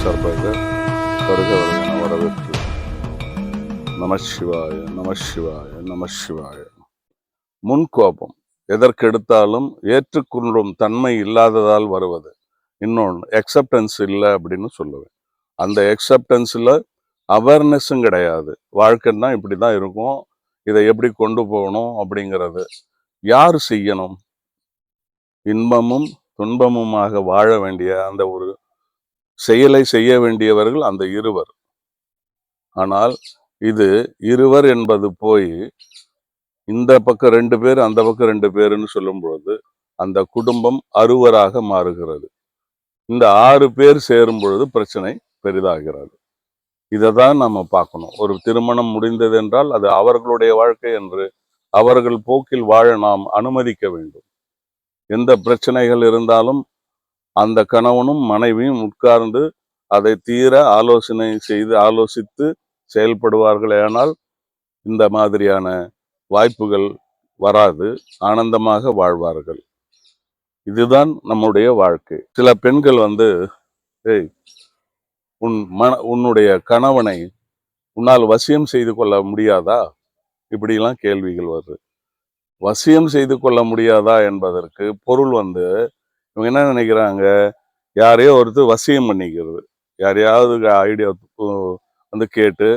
ஆதிசிவன் சார்பாக வருக வருக வரவேற்று நம சிவாய நம சிவாய நம சிவாய. முன்கோபம் எதற்கெடுத்தாலும் ஏற்றுக்கொள்ளும் தன்மை இல்லாததால் வருவது. இன்னொன்று எக்ஸப்டன்ஸ் இல்லை அப்படின்னு சொல்லுவேன். அந்த எக்ஸப்டன்ஸில் அவேர்னஸும் கிடையாது. வாழ்க்கைன்னா இப்படி தான் இருக்கும். இதை எப்படி கொண்டு போகணும் அப்படிங்கிறது யார் செய்யணும்? இன்பமும் துன்பமுமாக வாழ வேண்டிய அந்த ஒரு செயலை செய்ய வேண்டியவர்கள் அந்த இருவர். ஆனால் இது இருவர் என்பது போய் இந்த பக்கம் ரெண்டு பேர் அந்த பக்கம் ரெண்டு பேருன்னு சொல்லும் பொழுது அந்த குடும்பம் அறுவராக மாறுகிறது. இந்த ஆறு பேர் சேரும் பொழுது பிரச்சனை பெரிதாகிறது. இதை தான் நம்ம பார்க்கணும். ஒரு திருமணம் முடிந்தது என்றால் அது அவர்களுடைய வாழ்க்கை என்று அவர்கள் போக்கில் வாழ நாம் அனுமதிக்க வேண்டும். எந்த பிரச்சனைகள் இருந்தாலும் அந்த கணவனும் மனைவியும் உட்கார்ந்து அதை தீர ஆலோசனை செய்து ஆலோசித்து செயல்படுவார்கள் ஆனால் இந்த மாதிரியான வாய்ப்புகள் வராது ஆனந்தமாக வாழ்வார்கள். இதுதான் நம்முடைய வாழ்க்கை. சில பெண்கள் வந்து ஏய் உன் மன உன்னுடைய கணவனை உன்னால் வசியம் செய்து கொள்ள முடியாதா? இப்படிலாம் கேள்விகள் வருது. வசியம் செய்து கொள்ள முடியாதா என்பதற்கு பொருள் வந்து இவங்க என்ன நினைக்கிறாங்க? யாரையோ ஒருத்தர் வசியம் பண்ணிக்கிறது. யாரையாவது ஐடியா வந்து கேட்டு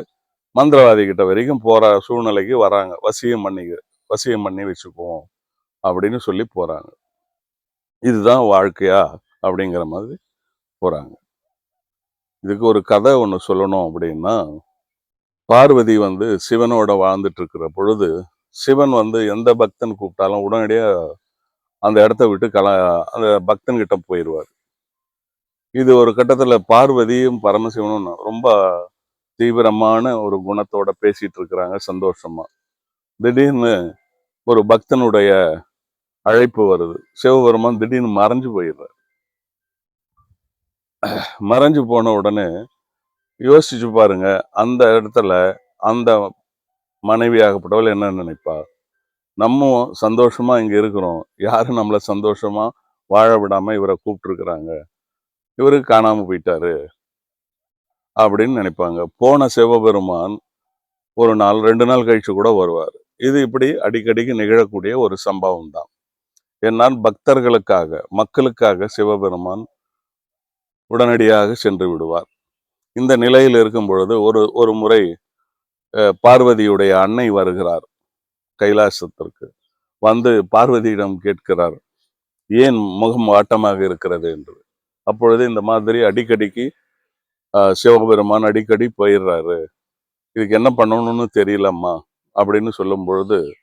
மந்திரவாதி கிட்ட வரைக்கும் போற சூழ்நிலைக்கு வராங்க. வசியம் பண்ணிக்க வசியம் பண்ணி வச்சுக்குவோம் அப்படின்னு சொல்லி போறாங்க. இதுதான் வாழ்க்கையா? அப்படிங்கிற மாதிரி போறாங்க. இதுக்கு ஒரு கதை ஒன்று சொல்லணும் அப்படின்னா பார்வதி வந்து சிவனோட வாழ்ந்துட்டு இருக்கிற பொழுது சிவன் வந்து எந்த பக்தன் கூப்பிட்டாலும் உடனடியாக அந்த இடத்த விட்டு கல அந்த பக்தன் கிட்ட போயிடுவார் இது ஒரு கட்டத்துல பார்வதியும் பரமசிவனும் ரொம்ப தீவிரமான ஒரு குணத்தோட பேசிட்டு இருக்கிறாங்க சந்தோஷமா. திடீர்னு ஒரு பக்தனுடைய அழைப்பு வருது. சிவபெருமான் திடீர்னு மறைஞ்சு போயிடுறார். மறைஞ்சு போன உடனே யோசிச்சு பாருங்க அந்த இடத்துல அந்த மனைவியாகப்பட்டவள் என்ன நினைப்பா? நம்ம சந்தோஷமா இங்க இருக்கிறோம். யாரு நம்மளை சந்தோஷமா வாழ விடாம இவரை கூப்பிட்டுருக்குறாங்க? இவரு காணாம போயிட்டாரு. அப்படின்னு நினைப்பாங்க. போன சிவபெருமான் ஒரு நாள் ரெண்டு நாள் கழிச்சு கூட வருவார். இது இப்படி அடிக்கடிக்கு நிகழக்கூடிய ஒரு சம்பவம் தான் என்னால் பக்தர்களுக்காக மக்களுக்காக சிவபெருமான் உடனடியாக சென்று விடுவார். இந்த நிலையில் இருக்கும் பொழுது ஒரு ஒரு முறை அஹ், பார்வதியுடைய அன்னை வருகிறார். கைலாசத்திற்கு வந்து பார்வதியிடம் கேட்கிறார் ஏன் முகம் வாட்டமாக இருக்கிறது? என்று. அப்பொழுது இந்த மாதிரி அடிக்கடிக்கு ஆஹ், சிவபெருமான் அடிக்கடி போயிடுறாரு. இதுக்கு என்ன பண்ணணும்னு தெரியலம்மா அப்படின்னு சொல்லும் பொழுது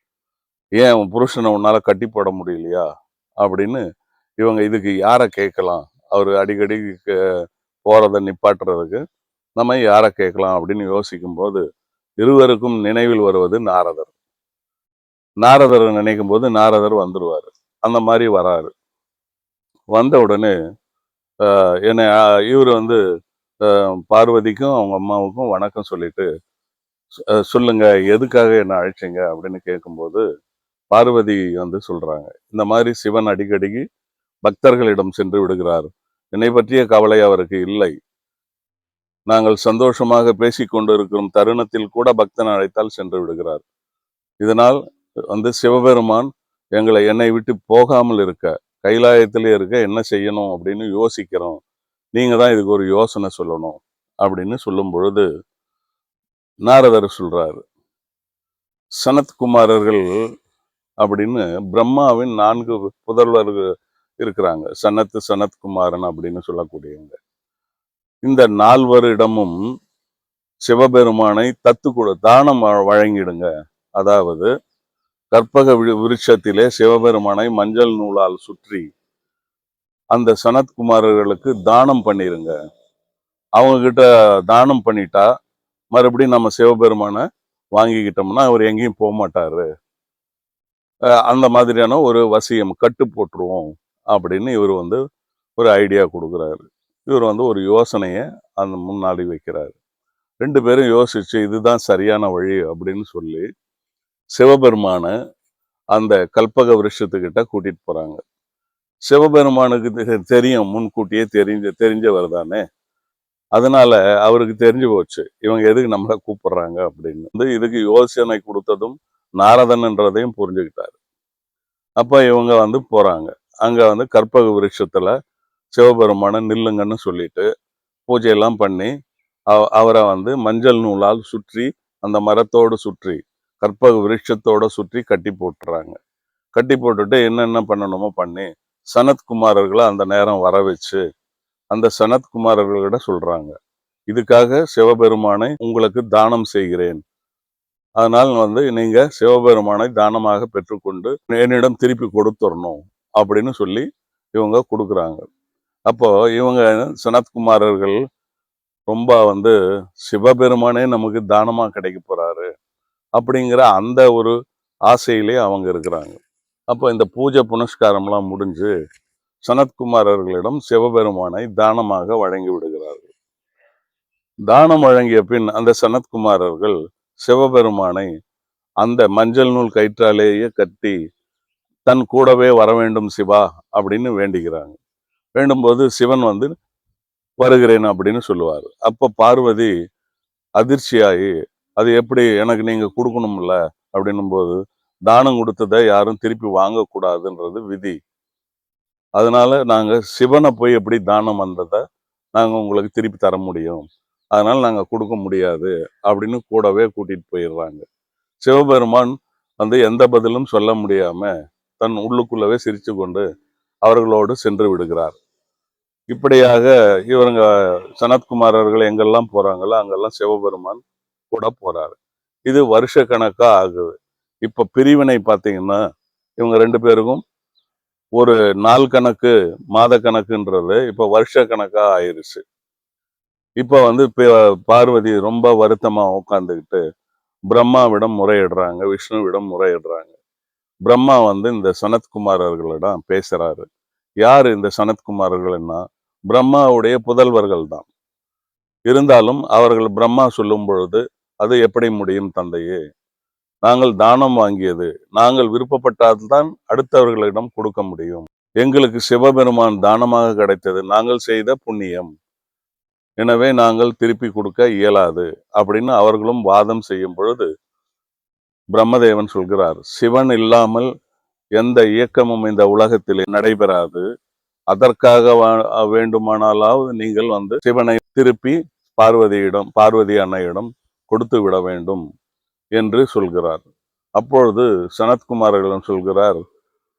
ஏன் உன் புருஷனை உன்னால கட்டி போட முடியலையா? அப்படின்னு இவங்க இதுக்கு யாரை கேட்கலாம்? அவர் அடிக்கடி க- நிப்பாட்டுறதுக்கு நம்ம யாரை கேட்கலாம் அப்படின்னு யோசிக்கும்போது இருவருக்கும் நினைவில் வருவது நாரதர். நாரதரை நினைக்கும் போது நாரதர் வந்துருவாரு. அந்த மாதிரி வராரு. வந்த உடனே ஆஹ், என்னை இவர் வந்து ஆஹ், பார்வதிக்கும் அவங்க அம்மாவுக்கும் வணக்கம் சொல்லிட்டு சொல்லுங்க எதுக்காக என்ன அழைச்சீங்க? அப்படின்னு கேட்கும்போது பார்வதி வந்து சொல்றாங்க. இந்த மாதிரி சிவன் அடிக்கடிக்கு பக்தர்களிடம் சென்று விடுகிறார். என்னை பற்றிய கவலை அவருக்கு இல்லை. நாங்கள் சந்தோஷமாக பேசிக் கொண்டிருக்கும் தருணத்தில் கூட பக்தன் அழைத்தால் சென்று விடுகிறார். இதனால் வந்து சிவபெருமான் எங்களை என்னை விட்டு போகாமல் இருக்க கைலாயத்திலே இருக்க என்ன செய்யணும் அப்படின்னு யோசிக்கிறோம். நீங்க தான் இதுக்கு ஒரு யோசனை சொல்லணும் அப்படின்னு சொல்லும் பொழுது நாரதர் சொல்றாரு. சனத்குமாரர்கள் அப்படின்னு பிரம்மாவின் நான்கு புதல்வர்கள் இருக்கிறாங்க. சனத்து சனத்குமாரன் அப்படின்னு சொல்லக்கூடியவங்க. இந்த நால்வரிடமும் சிவபெருமானை தத்து கூட தானம் வழங்கிடுங்க. அதாவது கற்பக விருட்சத்திலே சிவபெருமானை மஞ்சள் நூலால் சுற்றி அந்த சனத்குமாரர்களுக்கு தானம் பண்ணிருங்க. அவங்க கிட்ட தானம் பண்ணிட்டா மறுபடியும் நம்ம சிவபெருமானை வாங்கிக்கிட்டோம்னா அவர் எங்கேயும் போக மாட்டாரு. அந்த மாதிரியான ஒரு வசியம் கட்டு போட்டுருவோம் அப்படின்னு இவர் வந்து ஒரு ஐடியா கொடுக்குறாரு. இவர் வந்து ஒரு யோசனையை அந்த முன்னாடி வைக்கிறாரு. ரெண்டு பேரும் யோசிச்சு இதுதான் சரியான வழி அப்படின்னு சொல்லி சிவபெருமான அந்த கல்பக விருஷத்துக்கிட்ட கூட்டிட்டு போறாங்க. சிவபெருமானுக்கு தெரியும் முன்கூட்டியே தெரிஞ்ச தெரிஞ்சவர் தானே. அதனால அவருக்கு தெரிஞ்சு போச்சு இவங்க எதுக்கு நம்மளை கூப்பிடுறாங்க அப்படின்னு. வந்து இதுக்கு யோசனை கொடுத்ததும் நாரதன்ன்றதையும் புரிஞ்சுக்கிட்டாரு. அப்ப இவங்க வந்து போறாங்க. அங்க வந்து கற்பக விருட்சத்துல சிவபெருமான நில்லுங்கன்னு சொல்லிட்டு பூஜையெல்லாம் பண்ணி அவ- அவரை வந்து மஞ்சள் நூலால் சுற்றி அந்த மரத்தோடு சுற்றி கற்பக விருட்சத்தோட சுற்றி கட்டி போட்டுறாங்க. கட்டி போட்டுட்டு என்னென்ன பண்ணணுமோ பண்ணி சனத்குமாரர்களை அந்த நேரம் வர வச்சு அந்த சனத்குமாரர்கள்கிட்ட சொல்றாங்க. இதுக்காக சிவபெருமானை உங்களுக்கு தானம் செய்கிறேன். அதனால் வந்து நீங்க சிவபெருமானை தானமாக பெற்றுக்கொண்டு என்னிடம் திருப்பி கொடுத்துடணும் அப்படின்னு சொல்லி இவங்க கொடுக்குறாங்க. அப்போ இவங்க சனத்குமாரர்கள் ரொம்ப வந்து சிவபெருமானே நமக்கு தானமா கிடைக்க போறாரு? அப்படிங்கிற அந்த ஒரு ஆசையிலே அவங்க இருக்கிறாங்க. அப்போ இந்த பூஜை புனஸ்காரம்லாம் முடிஞ்சு சனத்குமாரர்களிடம் சிவபெருமானை தானமாக வழங்கி விடுகிறார்கள். தானம் வழங்கிய பின் அந்த சனத்குமாரர்கள் சிவபெருமானை அந்த மஞ்சள் நூல் கயிற்றாலேயே கட்டி தன் கூடவே வர வேண்டும் சிவா அப்படின்னு வேண்டிக்கிறாங்க. வேண்டும்போது சிவன் வந்து வருகிறேன் அப்படின்னு சொல்லுவார். அப்ப பார்வதி அதிர்ச்சியாகி அது எப்படி எனக்கு நீங்க கொடுக்கணும்ல? அப்படின்னும் போது தானம் கொடுத்ததை யாரும் திருப்பி வாங்கக்கூடாதுன்றது விதி. அதனால நாங்க சிவனை போய் எப்படி தானம் வந்ததை நாங்க உங்களுக்கு திருப்பி தர முடியும். அதனால நாங்க கொடுக்க முடியாது அப்படின்னு கூடவே கூட்டிட்டு போயிடுறாங்க. சிவபெருமான் வந்து எந்த பதிலும் சொல்ல முடியாம தன் உள்ளுக்குள்ளவே சிரிச்சு கொண்டு அவர்களோடு சென்று விடுகிறார். இப்படியாக இவருங்க சனத்குமாரர்கள் எங்கெல்லாம் போறாங்களோ அங்கெல்லாம் சிவபெருமான் கூட போறாரு. இது வருஷ கணக்கா ஆகுது. இப்ப பிரிவினை பார்த்தீங்கன்னா இவங்க ரெண்டு பேருக்கும் ஒரு நாள் கணக்கு மாத கணக்குன்றது இப்ப வருஷ கணக்கா ஆயிருச்சு. இப்ப வந்து பார்வதி ரொம்ப வருத்தமா உட்காந்துக்கிட்டு பிரம்மாவிடம் முறையிடுறாங்க விஷ்ணுவிடம் முறையிடுறாங்க. பிரம்மா வந்து இந்த சனத்குமாரர்களிடம் பேசுறாரு. யார் இந்த சனத்குமாரர்கள்னா பிரம்மாவுடைய புதல்வர்கள் தான் இருந்தாலும் அவர்கள் பிரம்மா சொல்லும் பொழுது அது எப்படி முடியும் தந்தையே? நாங்கள் தானம் வாங்கியது. நாங்கள் விருப்பப்பட்டால்தான் அடுத்தவர்களிடம் கொடுக்க முடியும். எங்களுக்கு சிவபெருமான் தானமாக கிடைத்தது. நாங்கள் செய்த புண்ணியம். எனவே நாங்கள் திருப்பி கொடுக்க இயலாது அப்படின்னு அவர்களும் வாதம் செய்யும் பொழுது பிரம்மதேவன் சொல்கிறார் சிவன் இல்லாமல் எந்த இயக்கமும் இந்த உலகத்தில் நடைபெறாது. அதற்காக வா- வேண்டுமானாலாவது நீங்கள் வந்து சிவனை திருப்பி பார்வதியிடம் பார்வதி அன்னையிடம் கொடுத்து விட வேண்டும் என்று சொல்கிறார். அப்பொழுது சனத்குமாரர்களிடம் சொல்கிறார்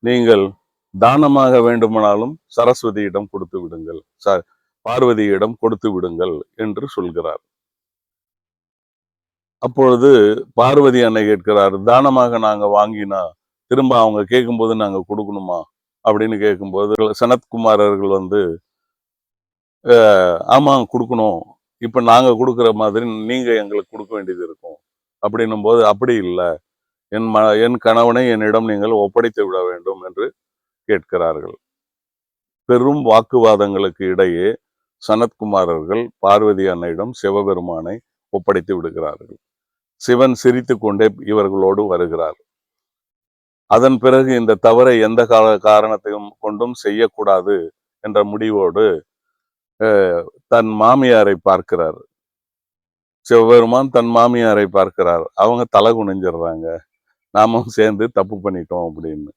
நீங்கள் தானமாக வேண்டுமானாலும் சரஸ்வதியிடம் கொடுத்து விடுங்கள் ச- பார்வதியிடம் கொடுத்து விடுங்கள் என்று சொல்கிறார். அப்பொழுது பார்வதி அன்னை கேட்கிறார் தானமாக நாங்க வாங்கினா திரும்ப அவங்க கேட்கும்போது நாங்க கொடுக்கணுமா? அப்படின்னு கேட்கும்போது சனத்குமாரர்கள் வந்து "அஹ், கொடுக்கணும் இப்ப நாங்க கொடுக்குற மாதிரி நீங்க எங்களுக்கு கொடுக்க வேண்டியது இருக்கும். அப்படின்னும் போது அப்படி இல்லை. என் ம என் கணவனை என்னிடம் நீங்கள் ஒப்படைத்து விட வேண்டும் என்று கேட்கிறார்கள். பெரும் வாக்குவாதங்களுக்கு இடையே சனத்குமாரர்கள் பார்வதி அன்னையிடம் சிவபெருமானை ஒப்படைத்து விடுகிறார்கள். சிவன் சிரித்துக் கொண்டே இவர்களோடு வருகிறார். அதன் பிறகு இந்த தவறை எந்த கால காரணத்தையும் கொண்டும் செய்யக்கூடாது என்ற முடிவோடு தன் மாமியாரை பார்க்கிறார். சிவபெருமான் தன் மாமியாரை பார்க்கிறார். அவங்க தலை குனிஞ்சிடுறாங்க. நாமும் சேர்ந்து தப்பு பண்ணிட்டோம் அப்படின்னு.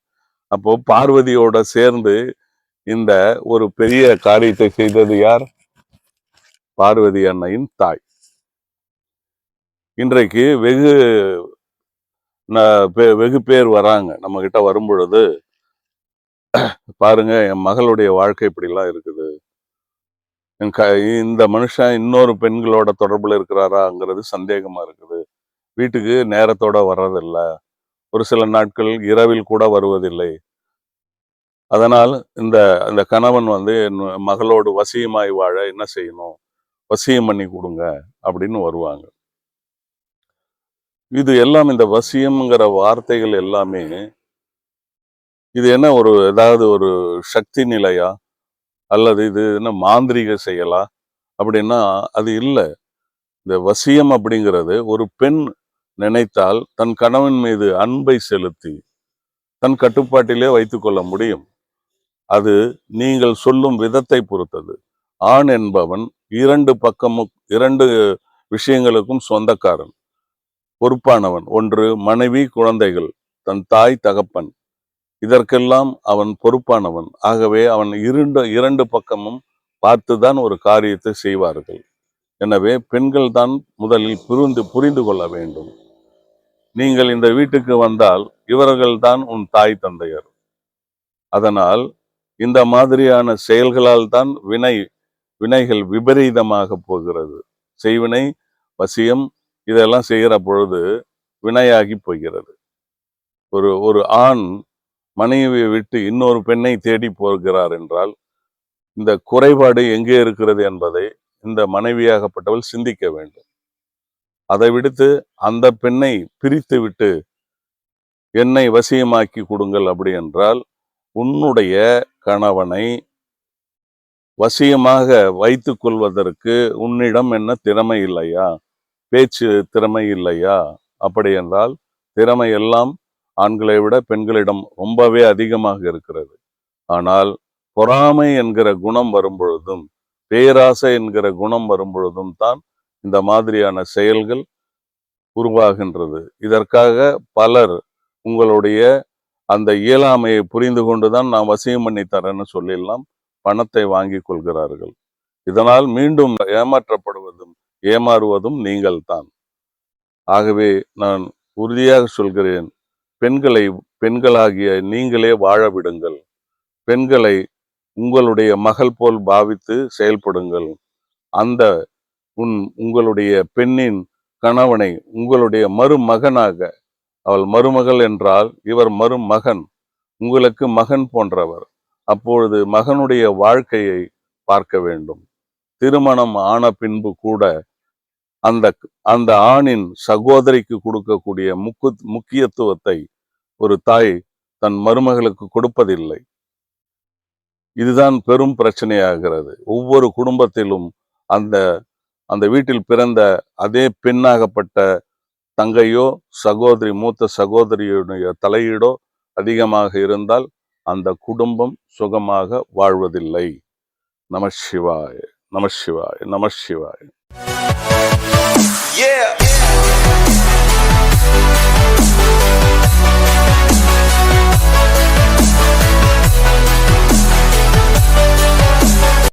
அப்போ பார்வதியோட சேர்ந்து இந்த ஒரு பெரிய காரியத்தை செய்தது யார்? பார்வதி அன்னையின் தாய். இன்றைக்கு வெகு ந- பெ- வெகு பேர் வராங்க. நம்ம கிட்ட வரும் பொழுது பாருங்க என் மகளுடைய வாழ்க்கை இப்படிலாம் இருக்குது. இந்த மனுஷன் இன்னொரு பெண்களோட தொடர்பில் இருக்கிறாராங்கிறது சந்தேகமா இருக்குது. வீட்டுக்கு நேரத்தோட வர்றதில்லை. ஒரு சில நாட்கள் இரவில் கூட வருவதில்லை. அதனால் இந்த இந்த கணவன் வந்து என் மகளோடு வசியமாய் வாழ என்ன செய்யணும்? வசியம் பண்ணி கொடுங்க அப்படின்னு வருவாங்க. இது எல்லாம் இந்த வசியம்ங்கிற வார்த்தைகள் எல்லாமே இது என்ன ஒரு ஏதாவது ஒரு சக்தி நிலையா? அல்லது இது என்ன மாந்திரீக செயலா அப்படின்னா அது இல்லை. இந்த வசியம் அப்படிங்கிறது ஒரு பெண் நினைத்தால் தன் கணவன் மீது அன்பை செலுத்தி தன் கட்டுப்பாட்டிலே வைத்து கொள்ள முடியும். அது நீங்கள் சொல்லும் விதத்தை பொறுத்தது. ஆண் என்பவன் இரண்டு பக்கமும் இரண்டு விஷயங்களுக்கும் சொந்தக்காரன் பொறுப்பானவன். ஒன்று மனைவி குழந்தைகள் தன் தாய் தகப்பன். இதற்கெல்லாம் அவன் பொறுப்பானவன். ஆகவே அவன் இருண்ட இரண்டு பக்கமும் பார்த்துதான் ஒரு காரியத்தை செய்வார்கள். எனவே பெண்கள் தான் முதலில் புரிந்து புரிந்து கொள்ள வேண்டும். நீங்கள் இந்த வீட்டுக்கு வந்தால் இவர்கள்தான் உன் தாய் தந்தையர். அதனால் இந்த மாதிரியான செயல்களால் தான் வினை வினைகள் விபரீதமாக போகிறது. செய்வினை வசியம் இதெல்லாம் செய்கிற பொழுது வினையாகி போகிறது. ஒரு ஒரு ஆண் மனைவியை விட்டு இன்னொரு பெண்ணை தேடி போகிறார் என்றால் இந்த குறைபாடு எங்கே இருக்கிறது என்பதை இந்த மனைவியாகப்பட்டவள் சிந்திக்க வேண்டும். அதை விடுத்து அந்த பெண்ணை பிரித்து விட்டு என்னை வசியமாக்கி கொடுங்கள் அப்படி என்றால் உன்னுடைய கணவனை வசியமாக வைத்துக் கொள்வதற்கு உன்னிடம் என்ன திறமை இல்லையா? பேச்சு திறமை இல்லையா? அப்படி என்றால் திறமை எல்லாம் ஆண்களை விட பெண்களிடம் ரொம்பவே அதிகமாக இருக்கிறது. ஆனால் பொறாமை என்கிற குணம் வரும்பொழுதும் பேராசை என்கிற குணம் வரும்பொழுதும் தான் இந்த மாதிரியான செயல்கள் உருவாகின்றது. இதற்காக பலர் உங்களுடைய அந்த இயலாமையை புரிந்து கொண்டுதான் நான் வசியம் பண்ணி தரேன்னு சொல்லிடலாம் பணத்தை வாங்கி கொள்கிறார்கள். இதனால் மீண்டும் ஏமாற்றப்படுவதும் ஏமாறுவதும் நீங்கள்தான். ஆகவே நான் உறுதியாக சொல்கிறேன் பெண்களை பெண்களாகிய நீங்களே வாழ விடுங்கள். பெண்களை உங்களுடைய மகள் போல் பாவித்து செயல்படுங்கள். அந்த உன் உங்களுடைய பெண்ணின் கணவனை உங்களுடைய மருமகனாக அவள் மருமகள் என்றால் இவர் மருமகன் உங்களுக்கு மகன் போன்றவர். அப்பொழுது மகனுடைய வாழ்க்கையை பார்க்க வேண்டும். திருமணம் ஆன பின்பு கூட அந்த அந்த ஆணின் சகோதரிக்கு கொடுக்கக்கூடிய முக்கு முக்கியத்துவத்தை ஒரு தாய் தன் மருமகளுக்கு கொடுப்பதில்லை. இதுதான் பெரும் பிரச்சனையாகிறது. ஒவ்வொரு குடும்பத்திலும் அந்த அந்த வீட்டில் பிறந்த அதே பெண்ணாகப்பட்ட தங்கையோ சகோதரி மூத்த சகோதரியுடைய தலையீடோ அதிகமாக இருந்தால் அந்த குடும்பம் சுகமாக வாழ்வதில்லை. நம சிவாய நம சிவாய நம சிவாய. Yeah.